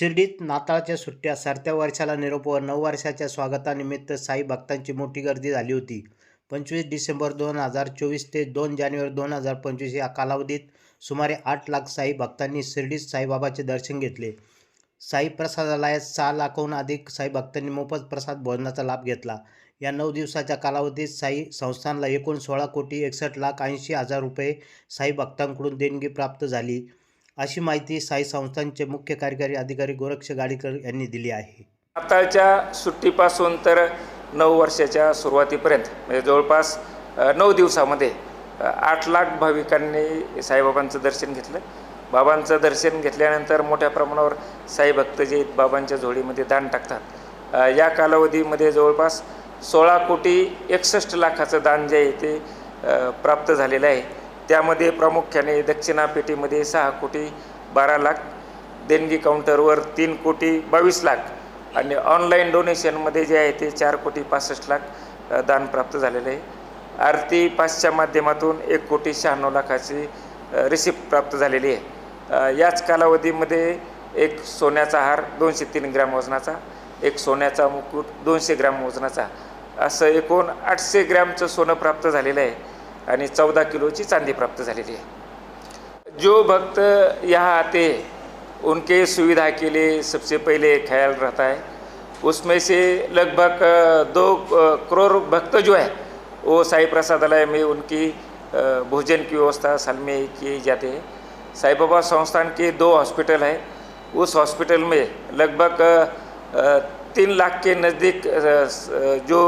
शिर्डीत नाताळच्या सुट्ट्या सरत्या वर्षाला निरोप व नऊ वर्षाच्या स्वागतानिमित्त साई भक्तांची मोठी गर्दी झाली होती. पंचवीस डिसेंबर दोन हजार चोवीस ते दोन जानेवारी दोन हजार पंचवीस या कालावधीत सुमारे आठ लाख साई भक्तांनी शिर्डीत साईबाबाचे दर्शन घेतले. साई प्रसादालयात सहा लाखाहून अधिक साई भक्तांनी मोफत प्रसाद भोजनाचा लाभ घेतला. या नऊ दिवसाच्या कालावधीत साई संस्थानला एकूण सोळा कोटी एकसष्ट लाख ऐंशी हजार रुपये साई भक्तांकडून देणगी प्राप्त झाली. अशी माहिती साई संस्थांचे मुख्य कार्यकारी अधिकारी गोरक्ष गाडीकर यांनी दिली आहे. नाताळच्या सुट्टीपासून तर नऊ वर्षाच्या सुरुवातीपर्यंत म्हणजे जवळपास नऊ दिवसामध्ये आठ लाख भाविकांनी साईबाबांचं दर्शन घेतलं. बाबांचं दर्शन घेतल्यानंतर मोठ्या प्रमाणावर साई भक्त जे बाबांच्या झोळीमध्ये दान टाकतात. या कालावधीमध्ये जवळपास सोळा कोटी एकसष्ट लाखाचं दान जे आहे ते प्राप्त झालेलं आहे. त्यामध्ये प्रामुख्याने दक्षिणा पेटीमध्ये सहा कोटी बारा लाख देणगी काउंटरवर तीन कोटी बावीस लाख आणि ऑनलाईन डोनेशनमध्ये जे आहे ते चार कोटी पासष्ट लाख दान प्राप्त झालेलं आहे. आरती पासच्या माध्यमातून एक कोटी शहाण्णव लाखाची रिसिप्ट प्राप्त झालेली आहे. याच कालावधीमध्ये एक सोन्याचा हार दोनशे तीन ग्रॅम वजनाचा एक सोन्याचा मुकुट दोनशे ग्रॅम वजनाचा असं एकूण आठशे ग्रॅमचं सोनं प्राप्त झालेलं आहे. आणि चौदा किलोची चांदी प्राप्त झालेली है जो भक्त यहाँ आते उनके सुविधा के लिए सबसे पहले ख्याल रहता है उसमें से लगभग दो करोड़ भक्त जो है वो साई प्रसादालय में उनकी भोजन की व्यवस्था साल में की जाती है। साई बाबा संस्थान के दो हॉस्पिटल है। उस हॉस्पिटल में लगभग तीन लाख के नज़दीक जो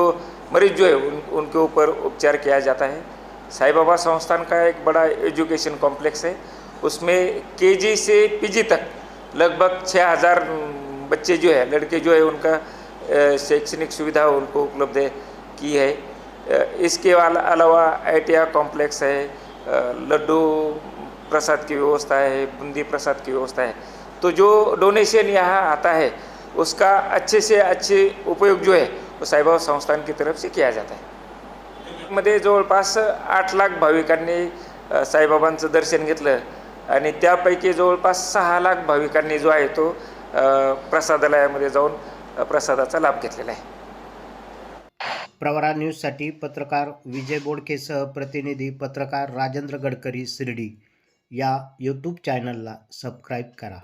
मरीज जो है उन उनके ऊपर उपचार किया जाता है। साई बाबा संस्थान का एक बड़ा एजुकेशन कॉम्प्लेक्स है। उसमें केजी से पीजी तक लगभग छः हज़ार बच्चे जो है, लड़के जो है, उनका शैक्षणिक सुविधा उनको उपलब्ध की है। इसके अलावा आई कॉम्प्लेक्स है लड्डू प्रसाद की व्यवस्था है, बूंदी प्रसाद की व्यवस्था है। तो जो डोनेशन यहाँ आता है, उसका अच्छे से अच्छे उपयोग जो है, वो साईबाबा संस्थान की तरफ़ से किया जाता है। मध्ये जवळपास आठ लाख भाविकांनी साईबाबांचं दर्शन घेतलं. आणि त्यापैकी जवळपास सहा लाख भाविकांनी जो आहे तो प्रसादालयामध्ये जाऊन प्रसादाचा लाभ घेतलेला आहे. प्रवरा न्यूजसाठी पत्रकार विजय बोडकेसह प्रतिनिधी पत्रकार राजेंद्र गडकरी शिर्डी. या यूट्यूब चॅनलला सबस्क्राईब करा.